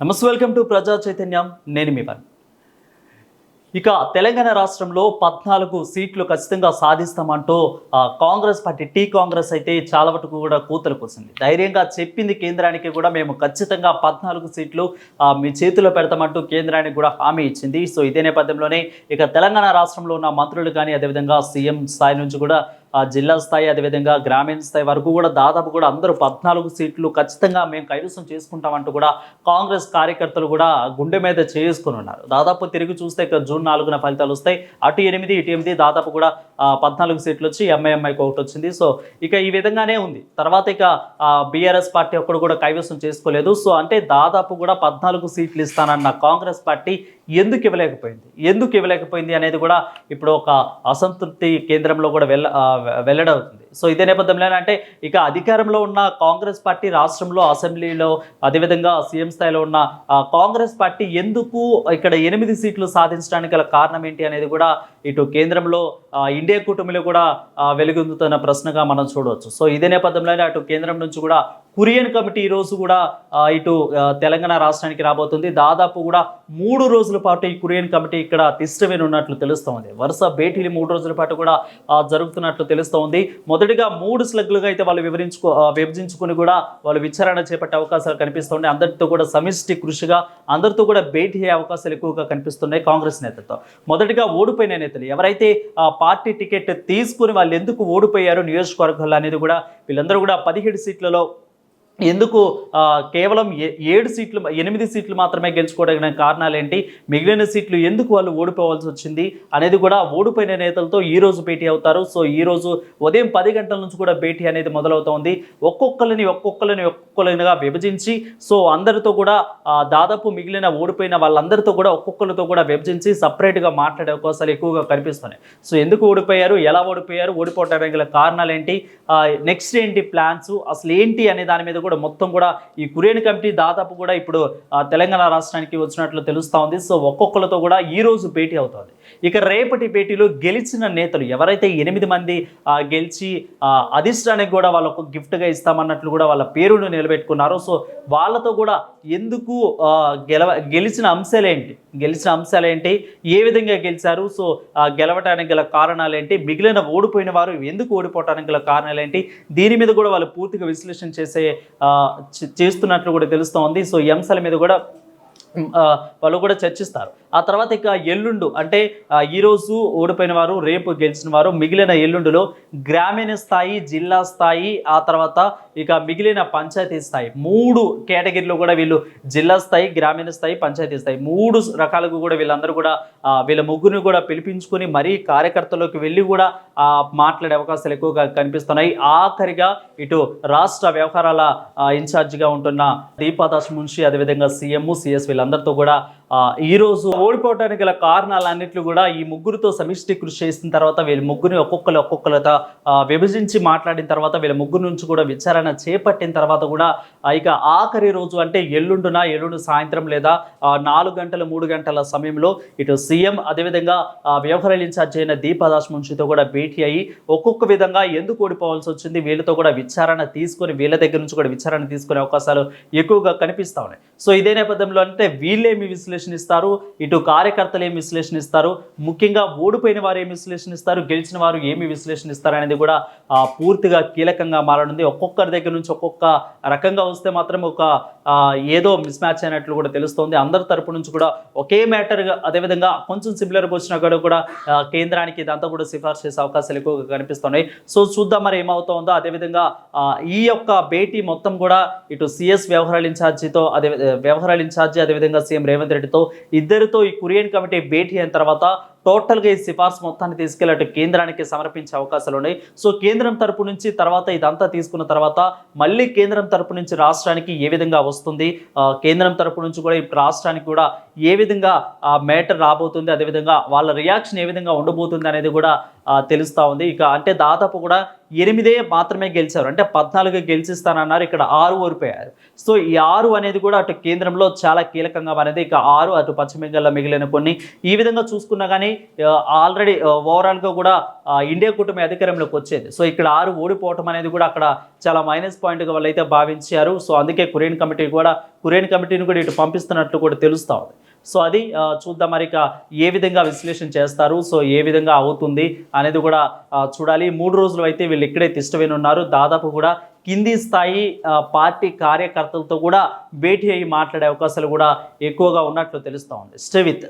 నమస్తే welcome to ప్రజా చైతన్యం. నేను మీ పని. ఇక తెలంగాణ రాష్ట్రంలో పద్నాలుగు సీట్లు ఖచ్చితంగా సాధిస్తామంటూ కాంగ్రెస్ పార్టీ టీ కాంగ్రెస్ అయితే చాలా వరకు కూడా కూతలు కూసింది. ధైర్యంగా చెప్పింది కేంద్రానికి కూడా మేము ఖచ్చితంగా పద్నాలుగు సీట్లు మీ చేతిలో పెడతామంటూ కేంద్రానికి కూడా హామీ ఇచ్చింది. సో ఇదే నేపథ్యంలోనే ఇక తెలంగాణ రాష్ట్రంలో ఉన్న మంత్రులు కానీ అదేవిధంగా సీఎం స్థాయి నుంచి కూడా జిల్లా స్థాయి అదేవిధంగా గ్రామీణ స్థాయి వరకు కూడా దాదాపు కూడా అందరూ పద్నాలుగు సీట్లు ఖచ్చితంగా మేము కైవసం చేసుకుంటామంటూ కూడా కాంగ్రెస్ కార్యకర్తలు కూడా గుండె మీద చేసుకుని ఉన్నారు. దాదాపు తిరిగి చూస్తే జూన్ నాలుగున ఫలితాలు వస్తాయి. అటు ఎనిమిది ఇటు ఎనిమిది దాదాపు కూడా పద్నాలుగు సీట్లు వచ్చి ఎంఐఎంఐకి ఒకటి వచ్చింది. సో ఇక ఈ విధంగానే ఉంది. తర్వాత ఇక బీఆర్ఎస్ పార్టీ ఒక్కడు కూడా కైవసం చేసుకోలేదు. సో అంటే దాదాపు కూడా పద్నాలుగు సీట్లు ఇస్తానన్న కాంగ్రెస్ పార్టీ ఎందుకు ఇవ్వలేకపోయింది? ఎందుకు ఇవ్వలేకపోయింది అనేది కూడా ఇప్పుడు ఒక అసంతృప్తి కేంద్రంలో కూడా వెళ్ళ వెల్లడవుతుంది. సో ఇదే నేపథ్యంలో అంటే ఇక అధికారంలో ఉన్న కాంగ్రెస్ పార్టీ రాష్ట్రంలో అసెంబ్లీలో అదేవిధంగా సీఎం స్థాయిలో ఉన్న కాంగ్రెస్ పార్టీ ఎందుకు ఇక్కడ ఎనిమిది సీట్లు సాధించడానికి గల కారణం ఏంటి అనేది కూడా ఇటు కేంద్రంలో ఇండియా కూటమిలో కూడా వెలుగొందుతున్న ప్రశ్నగా మనం చూడవచ్చు. సో ఇదే నేపథ్యంలోనే అటు కేంద్రం నుంచి కూడా కురియన్ కమిటీ ఈ రోజు కూడా ఇటు తెలంగాణ రాష్ట్రానికి రాబోతుంది. దాదాపు కూడా మూడు రోజుల పాటు ఈ కురియన్ కమిటీ ఇక్కడ తిష్టమైన ఉన్నట్లు తెలుస్తోంది. వరుస భేటీలు మూడు రోజుల పాటు కూడా జరుగుతున్నట్లు తెలుస్తోంది. మొదటిగా మూడు స్లగ్లుగా అయితే వాళ్ళు వివరించుకో విభజించుకుని కూడా వాళ్ళు విచారణ చేపట్టే అవకాశాలు కనిపిస్తున్నాయి. అందరితో కూడా సమిష్టి కృషిగా అందరితో కూడా భేటీ అయ్యే అవకాశాలు ఎక్కువగా కనిపిస్తున్నాయి కాంగ్రెస్ నేతలతో. మొదటిగా ఓడిపోయిన నేతలు ఎవరైతే ఆ పార్టీ టికెట్ తీసుకుని వాళ్ళు ఎందుకు ఓడిపోయారో నియోజకవర్గాలు అనేది కూడా వీళ్ళందరూ కూడా పదిహేడు సీట్లలో ఎందుకు కేవలం ఏ- ఏడు సీట్లు ఎనిమిది సీట్లు మాత్రమే గెలుచుకోవడానికి కారణాలు ఏంటి మిగిలిన సీట్లు ఎందుకు వాళ్ళు ఓడిపోవాల్సి వచ్చింది? అనేది కూడా ఓడిపోయిన నేతలతో ఈ రోజు భేటీ అవుతారు. సో ఈ రోజు ఉదయం పది గంటల నుంచి కూడా భేటీ అనేది మొదలవుతోంది. ఒక్కొక్కరిని ఒక్కొక్కరిని ఒక్కొక్కరినిగా విభజించి సో అందరితో కూడా దాదాపు మిగిలిన ఓడిపోయిన వాళ్ళందరితో కూడా ఒక్కొక్కరితో కూడా విభజించి సపరేట్గా మాట్లాడే అవకాశాలు ఎక్కువగా కనిపిస్తున్నాయి. సో ఎందుకు ఓడిపోయారు? ఎలా ఓడిపోయారు? ఓడిపోవడానికి గల కారణాలు ఏంటి నెక్స్ట్ ఏంటి ప్లాన్స్ అసలు ఏంటి అనే దాని మీద కూడా మొత్తం కూడా ఈ కురియన్ కమిటీ దాదాపు కూడా ఇప్పుడు తెలంగాణ రాష్ట్రానికి వచ్చినట్లు తెలుస్తూ ఉంది. సో ఒక్కొక్కరితో కూడా ఈ రోజు భేటీ అవుతుంది. ఇక రేపటి భేటీలో గెలిచిన నేతలు ఎవరైతే ఎనిమిది మంది గెలిచి అధిష్టానికి కూడా వాళ్ళకు గిఫ్ట్గా ఇస్తామన్నట్లు కూడా వాళ్ళ పేరును నిలబెట్టుకున్నారు. సో వాళ్ళతో కూడా ఎందుకు గెలవ గెలిచిన అంశాలు ఏంటి గెలిచిన అంశాలు ఏంటి ఏ విధంగా గెలిచారు? సో గెలవటానికి గల కారణాలు ఏంటి మిగిలిన ఓడిపోయిన వారు ఎందుకు ఓడిపోవటానికి గల కారణాలు ఏంటి దీని మీద కూడా వాళ్ళు పూర్తిగా విశ్లేషణ చేసే చేస్తున్నట్లు కూడా తెలుస్తోంది. సో ఈ అంశాల మీద కూడా వాళ్ళు కూడా చర్చిస్తారు. ఆ తర్వాత ఇక ఎల్లుండు అంటే ఈరోజు ఓడిపోయిన వారు రేపు గెలిచిన వారు మిగిలిన ఎల్లుండులో గ్రామీణ స్థాయి జిల్లా స్థాయి ఆ తర్వాత ఇక మిగిలిన పంచాయతీ స్థాయి. మూడు కేటగిరీలో కూడా వీళ్ళు జిల్లా స్థాయి గ్రామీణ స్థాయి పంచాయతీ స్థాయి. మూడు రకాలకు కూడా వీళ్ళందరూ కూడా వీళ్ళ ముగ్గురిని కూడా పిలిపించుకొని మరీ కార్యకర్తలోకి వెళ్ళి కూడా మాట్లాడే అవకాశాలు ఎక్కువగా కనిపిస్తున్నాయి. ఆఖరిగా ఇటు రాష్ట్ర వ్యవహారాల ఇన్ఛార్జిగా ఉంటున్న దీపాదాస్ మున్షి అదేవిధంగా సీఎం సిఎస్ వీళ్ళందరితో కూడా ఈరోజు ఈ రోజు ఓడిపోవడానికి గల కారణాలన్నిట్లు కూడా ఈ ముగ్గురితో సమిష్టి కృషి చేసిన తర్వాత వీళ్ళ ముగ్గురిని ఒక్కొక్కరు ఒక్కొక్కరితో విభజించి మాట్లాడిన తర్వాత వీళ్ళ ముగ్గురు నుంచి కూడా విచారణ చేపట్టిన తర్వాత కూడా ఇక ఆఖరి రోజు అంటే ఎల్లుండున ఎల్లుండు సాయంత్రం లేదా నాలుగు గంటల మూడు గంటల సమయంలో ఇటు సీఎం అదేవిధంగా ఆ, వ్యవహారాల ఇన్ఛార్జ్ అయిన దీపాదాస్ మున్షితో కూడా భేటీ అయ్యి ఒక్కొక్క విధంగా ఎందుకు ఓడిపోవాల్సి వచ్చింది వీళ్ళతో కూడా విచారణ తీసుకొని వీళ్ళ దగ్గర నుంచి కూడా విచారణ తీసుకునే అవకాశాలు ఎక్కువగా కనిపిస్తా ఉన్నాయి. సో ఇదే నేపథ్యంలో అంటే వీళ్ళేమి విశ్లేషణిస్తారు. ఇటు కార్యకర్తలు ఏమి విశ్లేషణిస్తారు? ముఖ్యంగా ఓడిపోయిన వారు ఏమి విశ్లేషణిస్తారు? గెలిచిన వారు ఏమి విశ్లేషణిస్తారు అనేది కూడా పూర్తిగా కీలకంగా మారనుంది. ఒక్కొక్కరి దగ్గర నుంచి ఒక్కొక్క రకంగా వస్తే మాత్రం ఒక ఏదో మిస్ మ్యాచ్ అయినట్లు కూడా తెలుస్తోంది. అందరి తరపు నుంచి కూడా ఒకే మ్యాటర్గా అదేవిధంగా కొంచెం సిమిలర్గా వచ్చినా కూడా కూడా కేంద్రానికి ఇదంతా కూడా సిఫార్సు చేసే అవకాశాలు ఎక్కువగా కనిపిస్తున్నాయి. సో చూద్దాం మరి ఏమవుతుందో. అదేవిధంగా ఈ యొక్క భేటీ మొత్తం కూడా ఇటు సిఎస్ వ్యవహారాల ఇన్ఛార్జితో అదే వ్యవహారాల ఇన్ఛార్జి అదేవిధంగా సీఎం రేవంత్ రెడ్డితో ఇద్దరితో ఈ కురియన్ కమిటీ భేటీ అయిన తర్వాత టోటల్గా ఈ సిఫార్సు మొత్తాన్ని తీసుకెళ్ళి అటు కేంద్రానికి సమర్పించే అవకాశాలు ఉన్నాయి. సో కేంద్రం తరపు నుంచి తర్వాత ఇదంతా తీసుకున్న తర్వాత మళ్ళీ కేంద్రం తరపు నుంచి రాష్ట్రానికి ఏ విధంగా వస్తుంది? కేంద్రం తరపు నుంచి కూడా రాష్ట్రానికి కూడా ఏ విధంగా ఆ మేటర్ రాబోతుంది? అదేవిధంగా వాళ్ళ రియాక్షన్ ఏ విధంగా ఉండబోతుంది అనేది కూడా తెలుస్తూ ఉంది. ఇక అంటే దాదాపు కూడా ఎనిమిదే మాత్రమే గెలిచారు. అంటే పద్నాలుగు గెలిచిస్తానన్నారు. ఇక్కడ ఆరు ఓడిపోయారు. సో ఈ ఆరు అనేది కూడా అటు కేంద్రంలో చాలా కీలకంగా మారింది ఇక ఆరు అటు పశ్చిమ బెంగాల్లో మిగిలిన కొన్ని. ఈ విధంగా చూసుకున్నా కానీ కానీ ఆల్రెడీ ఓవరాల్గా కూడా ఇండియా కూటమి అధికారంలోకి వచ్చేది. సో ఇక్కడ ఆరు ఓడిపోవటం అనేది కూడా అక్కడ చాలా మైనస్ పాయింట్గా వాళ్ళు అయితే భావించారు. సో అందుకే కురియన్ కమిటీ కూడా కురియన్ కమిటీని కూడా ఇటు పంపిస్తున్నట్లు కూడా తెలుస్తూ ఉంది. సో అది చూద్దాం మరి ఏ విధంగా విశ్లేషణ చేస్తారు. సో ఏ విధంగా అవుతుంది అనేది కూడా చూడాలి. మూడు రోజులు అయితే వీళ్ళు ఇక్కడే తిష్టవేని ఉన్నారు. దాదాపు కూడా కింది స్థాయి పార్టీ కార్యకర్తలతో కూడా భేటీ అయ్యి మాట్లాడే అవకాశాలు కూడా ఎక్కువగా ఉన్నట్లు తెలుస్తూ ఉంది. Stay with.